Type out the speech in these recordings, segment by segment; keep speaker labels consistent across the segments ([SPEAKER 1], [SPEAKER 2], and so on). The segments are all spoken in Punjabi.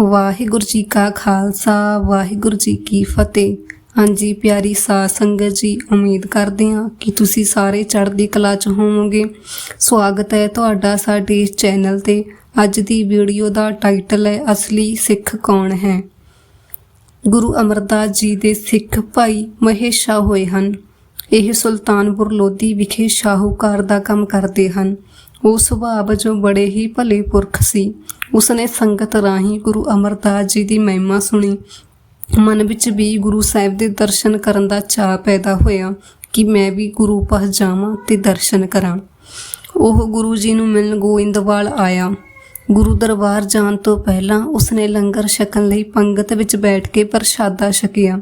[SPEAKER 1] ਵਾਹਿਗੁਰੂ ਜੀ ਕਾ ਖਾਲਸਾ, ਵਾਹਿਗੁਰੂ ਜੀ ਕੀ ਫਤਿਹ। ਹਾਂਜੀ, ਪਿਆਰੀ ਸਾਧ ਸੰਗਤ ਜੀ, ਉਮੀਦ ਕਰਦੇ ਹਾਂ ਕਿ ਤੁਸੀਂ ਸਾਰੇ ਚੜ੍ਹਦੀ ਕਲਾ ਚ ਹੋਵੋਗੇ। ਸਵਾਗਤ ਹੈ ਤੁਹਾਡਾ ਸਾਡੇ ਇਸ ਚੈਨਲ ਤੇ। ਅੱਜ ਦੀ ਵੀਡੀਓ ਦਾ ਟਾਈਟਲ ਹੈ, ਅਸਲੀ ਸਿੱਖ ਕੌਣ ਹੈ? ਗੁਰੂ ਅਮਰਦਾਸ ਜੀ ਦੇ ਸਿੱਖ ਭਾਈ ਮਹੇਸ਼ਾ ਹੋਏ ਹਨ। ਇਹ ਸੁਲਤਾਨਪੁਰ ਲੋਧੀ ਵਿਖੇ ਸ਼ਾਹੂਕਾਰ ਦਾ ਕੰਮ ਕਰਦੇ ਹਨ। ਉਹ ਸੁਭਾਅ ਵਜੋਂ ਬੜੇ ਹੀ ਭਲੇ ਪੁਰਖ ਸੀ। ਉਸਨੇ ਸੰਗਤ ਰਾਹੀਂ ਗੁਰੂ ਅਮਰਦਾਸ ਜੀ ਦੀ ਮਹਿਮਾ ਸੁਣੀ। ਮਨ ਵਿੱਚ ਵੀ ਗੁਰੂ ਸਾਹਿਬ ਦੇ ਦਰਸ਼ਨ ਕਰਨ ਦਾ ਚਾਅ ਪੈਦਾ ਹੋਇਆ ਕਿ ਮੈਂ ਵੀ ਗੁਰੂ ਪਾਸ ਜਾਵਾਂ ਤੇ ਦਰਸ਼ਨ ਕਰਾਂ। ਉਹ ਗੁਰੂ ਜੀ ਨੂੰ ਮਿਲਣ ਗੋਇੰਦਵਾਲ ਆਇਆ। ਗੁਰੂ ਦਰਬਾਰ ਜਾਣ ਤੋਂ ਪਹਿਲਾਂ ਉਸਨੇ ਲੰਗਰ ਛਕਣ ਲਈ ਪੰਗਤ ਵਿੱਚ ਬੈਠ ਕੇ ਪ੍ਰਸ਼ਾਦਾ ਛਕਿਆ।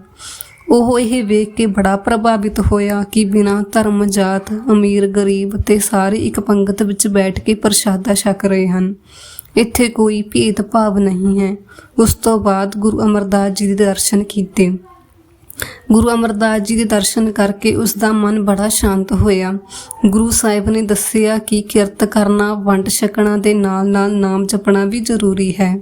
[SPEAKER 1] ਉਹ ਇਹ ਵੇਖ ਕੇ ਬੜਾ ਪ੍ਰਭਾਵਿਤ ਹੋਇਆ ਕਿ ਬਿਨਾਂ ਧਰਮ, ਜਾਤ, ਅਮੀਰ, ਗਰੀਬ ਤੇ ਸਾਰੇ ਇੱਕ ਪੰਗਤ ਵਿੱਚ ਬੈਠ ਕੇ ਪ੍ਰਸ਼ਾਦਾ ਛਕ ਰਹੇ ਹਨ। ਇੱਥੇ ਕੋਈ ਭੇਦ ਭਾਵ ਨਹੀਂ ਹੈ। ਉਸ ਤੋਂ ਬਾਅਦ ਗੁਰੂ ਅਮਰਦਾਸ ਜੀ ਦੇ ਦਰਸ਼ਨ ਕੀਤੇ। ਗੁਰੂ ਅਮਰਦਾਸ ਜੀ ਦੇ ਦਰਸ਼ਨ ਕਰਕੇ ਉਸ ਦਾ ਮਨ ਬੜਾ ਸ਼ਾਂਤ ਹੋਇਆ। ਗੁਰੂ ਸਾਹਿਬ ਨੇ ਦੱਸਿਆ ਕਿ ਕਿਰਤ ਕਰਨਾ, ਵੰਡ ਛਕਣਾ ਦੇ ਨਾਲ-ਨਾਲ ਨਾਮ ਜਪਣਾ ਵੀ ਜ਼ਰੂਰੀ ਹੈ।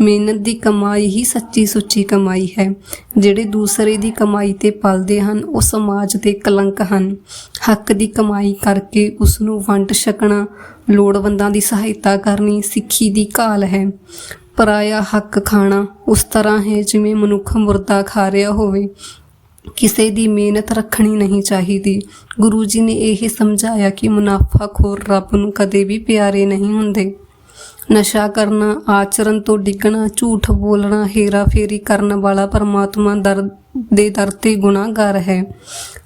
[SPEAKER 1] ਮਿਹਨਤ ਦੀ ਕਮਾਈ ਹੀ ਸੱਚੀ ਸੁੱਚੀ ਕਮਾਈ ਹੈ। ਜਿਹੜੇ ਦੂਸਰੇ ਦੀ ਕਮਾਈ ਤੇ ਪਲਦੇ ਹਨ, ਉਹ ਸਮਾਜ ਦੇ ਕਲੰਕ ਹਨ। ਹੱਕ ਦੀ ਕਮਾਈ ਕਰਕੇ ਉਸ ਨੂੰ ਵੰਡ ਛਕਣਾ, ਲੋੜਵੰਦਾਂ ਦੀ ਸਹਾਇਤਾ ਕਰਨੀ ਸਿੱਖੀ ਦੀ ਘਾਲ ਹੈ। ਪਰਾਇਆ ਹੱਕ ਖਾਣਾ ਉਸ ਤਰ੍ਹਾਂ ਹੈ ਜਿਵੇਂ ਮਨੁੱਖ ਮੁਰਦਾ ਖਾ ਰਿਹਾ ਹੋਵੇ। ਕਿਸੇ ਦੀ ਮਿਹਨਤ ਰੱਖਣੀ ਨਹੀਂ ਚਾਹੀਦੀ। ਗੁਰੂ ਜੀ ਨੇ ਇਹ ਸਮਝਾਇਆ ਕਿ ਮੁਨਾਫਾਖੋਰ ਰੱਬ ਨੂੰ ਕਦੇ ਵੀ ਪਿਆਰੇ ਨਹੀਂ ਹੁੰਦੇ। ਨਸ਼ਾ ਕਰਨਾ ਆਚਰਨ ਤੋਂ ਡਿੱਗਣਾ, ਝੂਠ ਬੋਲਣਾ ਹੇਰਾ ਫੇਰੀ ਕਰਨ ਵਾਲਾ ਪਰਮਾਤਮਾ ਦਰ ਦੇ ਦਰ ਤੇ ਗੁਨਾਹਗਾਰ ਹੈ।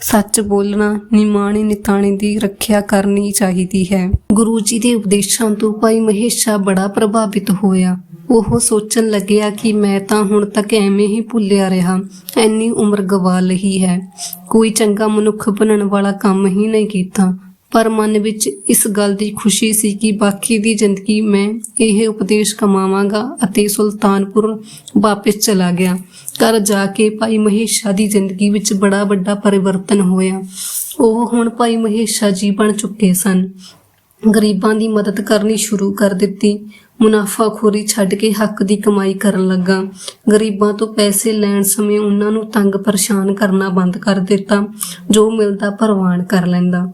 [SPEAKER 1] ਸੱਚ ਬੋਲਣਾ, ਨਿਮਾਣੇ ਨਿਤਾਣੇ ਦੀ ਰੱਖਿਆ ਕਰਨੀ ਚਾਹੀਦੀ ਹੈ। ਗੁਰੂ ਜੀ ਦੇ ਉਪਦੇਸ਼ਾਂ ਤੋਂ ਭਾਈ ਮਹੇਸ਼ਾ ਬੜਾ ਪ੍ਰਭਾਵਿਤ ਹੋਇਆ। ਉਹ ਸੋਚਣ ਲੱਗਿਆ ਕਿ ਮੈਂ ਤਾਂ ਹੁਣ ਤੱਕ ਐਵੇਂ ਹੀ ਭੁੱਲਿਆ ਰਿਹਾ। ਐਨੀ ਉਮਰ ਗਵਾ ਲਈ ਹੈ। ਕੋਈ ਚੰਗਾ ਮਨੁੱਖ ਬਣਨ ਵਾਲਾ ਕੰਮ ਹੀ ਨਹੀਂ ਕੀਤਾ। ਪਰ ਮਨ ਵਿੱਚ ਇਸ ਗੱਲ ਦੀ ਖੁਸ਼ੀ ਸੀ ਕਿ ਬਾਕੀ ਦੀ ਜ਼ਿੰਦਗੀ ਮੈਂ ਇਹ ਉਪਦੇਸ਼ ਕਮਾਵਾਂਗਾ ਅਤੇ ਸੁਲਤਾਨਪੁਰ ਵਾਪਸ ਚਲਾ ਗਿਆ। ਘਰ ਜਾ ਕੇ ਭਾਈ ਮਹੇਸ਼ਾ ਦੀ ਜ਼ਿੰਦਗੀ ਵਿੱਚ ਬੜਾ ਵੱਡਾ ਪਰਿਵਰਤਨ ਹੋਇਆ। ਉਹ ਹੁਣ ਭਾਈ ਮਹੇਸ਼ਾ ਜੀ ਬਣ ਚੁੱਕੇ ਸਨ। ਗਰੀਬਾਂ ਦੀ ਮਦਦ ਕਰਨੀ ਸ਼ੁਰੂ ਕਰ ਦਿੱਤੀ। ਮੁਨਾਫਾਖੋਰੀ ਛੱਡ ਕੇ ਹੱਕ ਦੀ ਕਮਾਈ ਕਰਨ ਲੱਗਾ। ਗਰੀਬਾਂ ਤੋਂ ਪੈਸੇ ਲੈਣ ਸਮੇਂ ਉਹਨਾਂ ਨੂੰ ਤੰਗ ਪਰੇਸ਼ਾਨ ਕਰਨਾ ਬੰਦ ਕਰ ਦਿੱਤਾ, ਜੋ ਮਿਲਦਾ ਪ੍ਰਵਾਨ ਕਰ ਲੈਂਦਾ।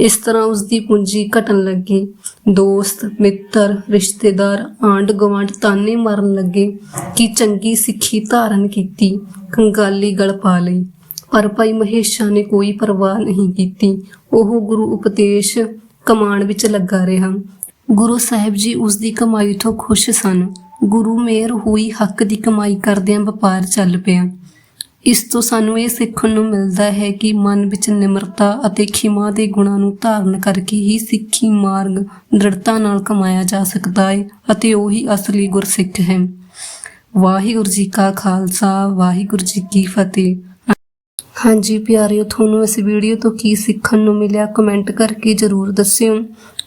[SPEAKER 1] ਇਸ ਤਰ੍ਹਾਂ ਉਸ ਦੀ ਪੂੰਜੀ ਘਟਣ ਲੱਗੀ। ਦੋਸਤ, ਮਿੱਤਰ, ਰਿਸ਼ਤੇਦਾਰ ਆਂਡ ਗਵਾਂਡ ਤਾਨੇ ਮਾਰਨ ਲੱਗੇ ਕਿ ਚੰਗੀ ਸਿੱਖੀ ਧਾਰਨ ਕੀਤੀ, ਕੰਗਾਲੀ ਗਲ ਪਾ ਲਈ। ਪਰ ਭਾਈ ਮਹੇਸ਼ਾ ਨੇ ਕੋਈ ਪਰਵਾਹ ਨਹੀਂ ਕੀਤੀ। ਉਹ ਗੁਰੂ ਉਪਦੇਸ਼ ਕਮਾਣ ਵਿੱਚ ਲੱਗਾ ਰਿਹਾ। ਗੁਰੂ ਸਾਹਿਬ ਜੀ ਉਸ ਦੀ ਕਮਾਈ ਤੋਂ ਖੁਸ਼ ਸਨ। ਗੁਰੂ ਮੇਰ ਹੋਈ ਹੱਕ ਦੀ ਕਮਾਈ ਕਰਦਿਆਂ ਵਪਾਰ ਚੱਲ ਪਿਆ। ਇਸ ਤੋਂ ਸਾਨੂੰ ਇਹ ਸਿੱਖਣ ਨੂੰ ਮਿਲਦਾ ਹੈ ਕਿ ਮਨ ਵਿੱਚ ਨਿਮਰਤਾ ਅਤੇ ਖਿਮਾ ਦੇ ਗੁਣਾਂ ਨੂੰ ਧਾਰਨ ਕਰਕੇ ਹੀ ਸਿੱਖੀ ਮਾਰਗ ਦ੍ਰਿੜਤਾ ਨਾਲ ਕਮਾਇਆ ਜਾ ਸਕਦਾ ਹੈ ਅਤੇ ਉਹੀ ਅਸਲੀ ਗੁਰਸਿੱਖ ਹੈ। ਵਾਹਿਗੁਰੂ ਜੀ ਕਾ ਖਾਲਸਾ, ਵਾਹਿਗੁਰੂ ਜੀ ਕੀ ਫਤਿਹ। ਹਾਂਜੀ ਪਿਆਰਿਓ, ਤੁਹਾਨੂੰ ਇਸ ਵੀਡੀਓ ਤੋਂ ਕੀ ਸਿੱਖਣ ਨੂੰ ਮਿਲਿਆ ਕਮੈਂਟ ਕਰਕੇ ਜਰੂਰ ਦੱਸਿਓ।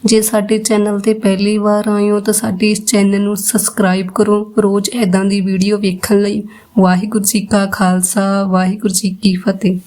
[SPEAKER 1] ਜੇ ਸਾਡੇ ਚੈਨਲ ਤੇ ਪਹਿਲੀ ਵਾਰ ਆਏ ਹੋ ਤਾਂ ਸਾਡੇ ਇਸ ਚੈਨਲ ਨੂੰ ਸਬਸਕ੍ਰਾਈਬ ਕਰੋ। ਰੋਜ਼ ਐਦਾਂ ਦੀ ਵੀਡੀਓ ਵੇਖਣ ਲਈ ਵਾਹਿਗੁਰੂ ਜੀ ਕਾ ਖਾਲਸਾ, ਵਾਹਿਗੁਰੂ ਜੀ ਕੀ ਫਤਿਹ।